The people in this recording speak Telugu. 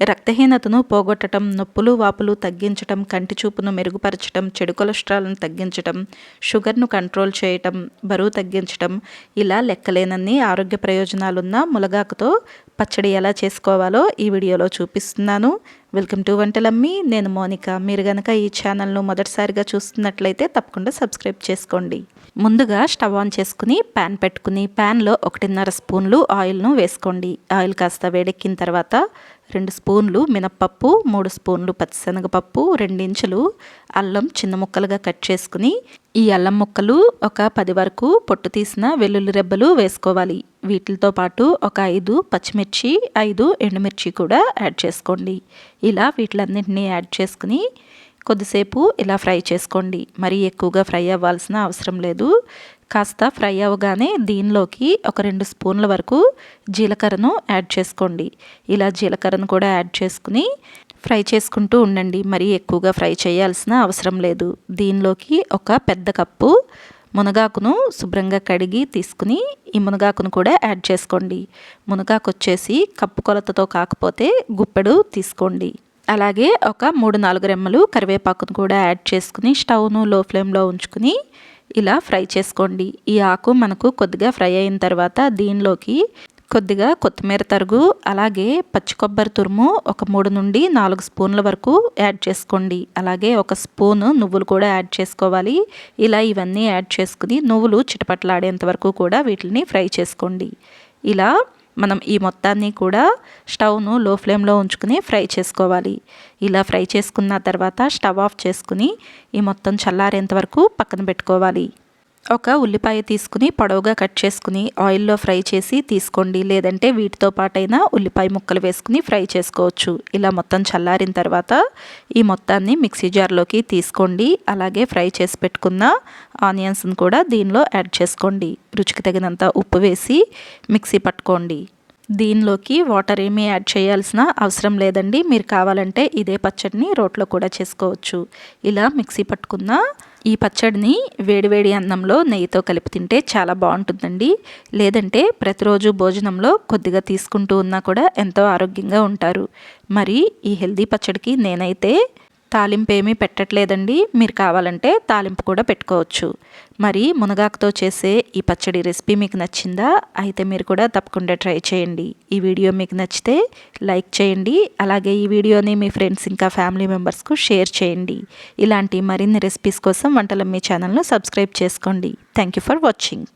రక్తహీనతను పోగొట్టడం నొప్పులు వాపులు తగ్గించటం కంటి చూపును మెరుగుపరచటం చెడు కొలెస్ట్రాల్ను తగ్గించటం షుగర్ను కంట్రోల్ చేయటం బరువు తగ్గించటం ఇలా లెక్కలేనన్ని ఆరోగ్య ప్రయోజనాలున్న ములగాకుతో పచ్చడి ఎలా చేసుకోవాలో ఈ వీడియోలో చూపిస్తున్నాను. వెల్కమ్ టు వంటలమ్మి. నేను మోనిక. మీరు కనుక ఈ ఛానల్ను మొదటిసారిగా చూస్తున్నట్లయితే తప్పకుండా సబ్స్క్రైబ్ చేసుకోండి. ముందుగా స్టవ్ ఆన్ చేసుకుని ప్యాన్ పెట్టుకుని ప్యాన్లో ఒకటిన్నర స్పూన్లు ఆయిల్ను వేసుకోండి. ఆయిల్ కాస్త వేడెక్కిన తర్వాత రెండు స్పూన్లు మినప్పప్పు మూడు స్పూన్లు పచ్చిశనగపప్పు రెండించులు అల్లం చిన్న ముక్కలుగా కట్ చేసుకుని ఈ అల్లం ముక్కలు ఒక పది వరకు పొట్టు తీసిన వెల్లుల్లి రెబ్బలు వేసుకోవాలి. వీటితో పాటు ఒక ఐదు పచ్చిమిర్చి ఐదు ఎండుమిర్చి కూడా యాడ్ చేసుకోండి. ఇలా వీటిలన్నింటినీ యాడ్ చేసుకుని కొద్దిసేపు ఇలా ఫ్రై చేసుకోండి. మరీ ఎక్కువగా ఫ్రై అవ్వాల్సిన అవసరం లేదు. కాస్త ఫ్రై అవ్వగానే దీనిలోకి ఒక రెండు స్పూన్ల వరకు జీలకర్రను యాడ్ చేసుకోండి. ఇలా జీలకర్రను కూడా యాడ్ చేసుకుని ఫ్రై చేసుకుంటూ ఉండండి. మరీ ఎక్కువగా ఫ్రై చేయాల్సిన అవసరం లేదు. దీనిలోకి ఒక పెద్ద కప్పు మునగాకును శుభ్రంగా కడిగి తీసుకుని ఈ మునగాకును కూడా యాడ్ చేసుకోండి. మునగాకు వచ్చేసి కప్పు కొలతతో కాకపోతే గుప్పెడు తీసుకోండి. అలాగే ఒక మూడు నాలుగు రెమ్మలు కరివేపాకును కూడా యాడ్ చేసుకుని స్టవ్ను లో ఫ్లేమ్లో ఉంచుకుని ఇలా ఫ్రై చేసుకోండి. ఈ ఆకు మనకు కొద్దిగా ఫ్రై అయిన తర్వాత దీనిలోకి కొద్దిగా కొత్తిమీర తరుగు అలాగే పచ్చి కొబ్బరి తురుము ఒక మూడు నుండి నాలుగు స్పూన్ల వరకు యాడ్ చేసుకోండి. అలాగే ఒక స్పూను నువ్వులు కూడా యాడ్ చేసుకోవాలి. ఇలా ఇవన్నీ యాడ్ చేసుకుని నువ్వులు చిటపట్లాడేంత వరకు కూడా వీటిని ఫ్రై చేసుకోండి. ఇలా మనం ఈ మొత్తాన్ని కూడా స్టవ్ను లో ఫ్లేమ్లో ఉంచుకుని ఫ్రై చేసుకోవాలి. ఇలా ఫ్రై చేసుకున్న తర్వాత స్టవ్ ఆఫ్ చేసుకుని ఈ మొత్తం చల్లారేంత వరకు పక్కన పెట్టుకోవాలి. ఒక ఉల్లిపాయ తీసుకుని పొడవుగా కట్ చేసుకుని ఆయిల్లో ఫ్రై చేసి తీసుకోండి. లేదంటే వీటితో పాటైనా ఉల్లిపాయ ముక్కలు వేసుకుని ఫ్రై చేసుకోవచ్చు. ఇలా మొత్తం చల్లారిన తర్వాత ఈ మొత్తాన్ని మిక్సీ జార్లోకి తీసుకోండి. అలాగే ఫ్రై చేసి పెట్టుకున్న ఆనియన్స్ని కూడా దీనిలో యాడ్ చేసుకోండి. రుచికి తగినంత ఉప్పు వేసి మిక్సీ పట్టుకోండి. దీనిలోకి వాటర్ ఏమీ యాడ్ చేయాల్సిన అవసరం లేదండి. మీరు కావాలంటే ఇదే పచ్చడిని రోట్లో కూడా చేసుకోవచ్చు. ఇలా మిక్సీ పట్టుకున్న ఈ పచ్చడిని వేడివేడి అన్నంలో నెయ్యితో కలిపి తింటే చాలా బాగుంటుందండి. లేదంటే ప్రతిరోజు భోజనంలో కొద్దిగా తీసుకుంటూ ఉన్నా కూడా ఎంతో ఆరోగ్యంగా ఉంటారు. మరి ఈ హెల్దీ పచ్చడికి నేనైతే తాలింపు ఏమీ పెట్టట్లేదండి. మీరు కావాలంటే తాలింపు కూడా పెట్టుకోవచ్చు. మరి మునగాకుతో చేసే ఈ పచ్చడి రెసిపీ మీకు నచ్చిందా? అయితే మీరు కూడా తప్పకుండా ట్రై చేయండి. ఈ వీడియో మీకు నచ్చితే లైక్ చేయండి. అలాగే ఈ వీడియోని మీ ఫ్రెండ్స్ ఇంకా ఫ్యామిలీ మెంబర్స్కు షేర్ చేయండి. ఇలాంటి మరిన్ని రెసిపీస్ కోసం వంటల మీ ఛానల్ను సబ్స్క్రైబ్ చేసుకోండి. Thank you for watching.